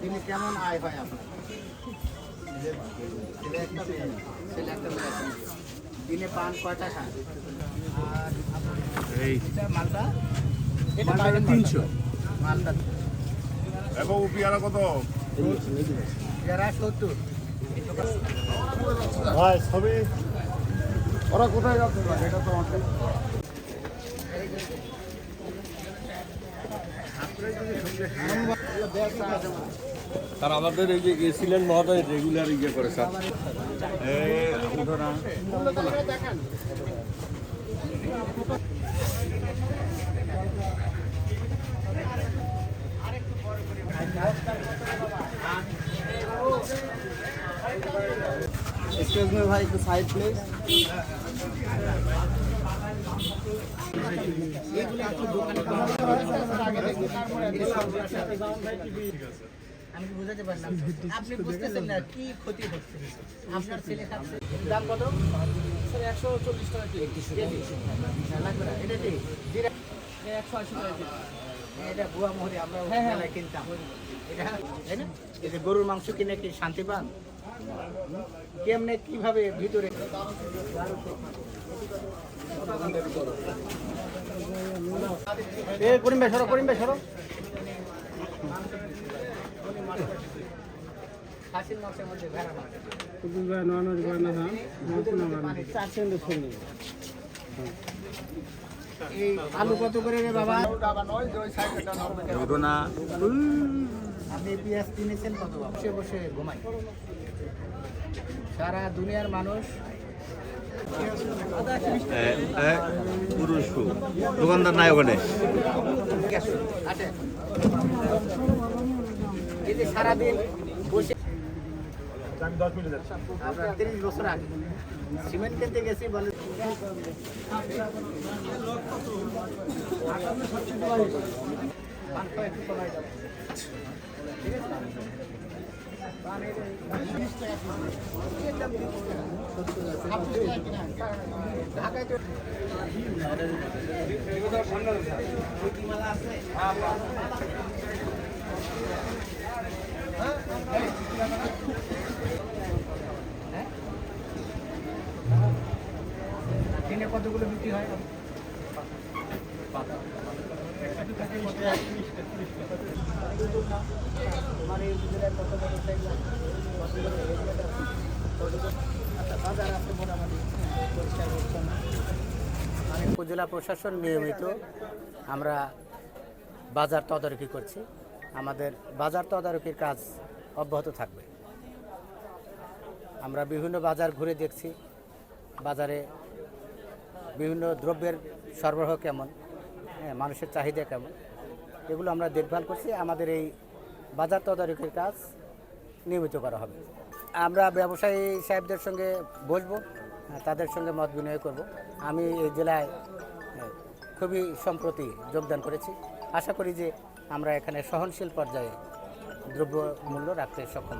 দিনে কেমন আয় হয় আপনার ছেলে একটা মেয়ে ছেলে একটা মেয়ে দিনে পান কয়টা খান আর মালটা। মালটা তিনশো মালটা এবং পেয়ারা কত? যারা সত্তর। ভাই সবই ওরা কোথায় যাচ্ছে? এটা তো আমাদের এই যে এসিলেন মহোদয় রেগুলার ইয়ে করে স্যার। এক্সকিউজ মি ভাই একটু সাইড প্লিজ আমি বুঝাতে পারলাম আপনি বুঝতেছেন না কি ক্ষতি হচ্ছে? আপনার ছেলে খাচ্ছে। দাম কত? একশো চল্লিশ টাকা এটা একশো আশি টাকা এটা বুয়া মোহরি আমরা কিনতাম। এটা তাই না? গরুর মাংস কিনে কি শান্তি পান? কেমনে কীভাবে ভিতরে? করিম ভাই সরো করিম ভাই আলু কত করে রে বাবা? আপনি পেঁয়াজ কিনেছেন কত? বসে বসে ঘুমাই। সারা দুনিয়ার মানুষ পুরুষ দোকানদার নাই ওখানে সারাদিন বসে আপনার তিরিশ বছর আগে সিমেন্ট কিনতে গেছি বলে। ঠিক আছে? দিনে কতগুলো বিক্রি হয়? তোমার উপজেলা প্রশাসন নিয়মিত আমরা বাজার তদারকি করছি। আমাদের বাজার তদারকির কাজ অব্যাহত থাকবে। আমরা বিভিন্ন বাজার ঘুরে দেখছি। বাজারে বিভিন্ন দ্রব্যের সরবরাহ কেমন? মানুষের চাহিদা কেমন? এগুলো আমরা দেখভাল করছি আমাদের এই বাজার তদারকির কাজ নিয়মিত করা হবে। আমরা ব্যবসায়ী সাহেবদের সঙ্গে বসবো হ্যাঁ, তাদের সঙ্গে মত বিনিময় করব। আমি এই জেলায় হ্যাঁ, খুবই সম্প্রতি যোগদান করেছি। আশা করি যে আমরা এখানে সহনশীল পর্যায়ে দ্রব্য মূল্য রাখতে সক্ষম।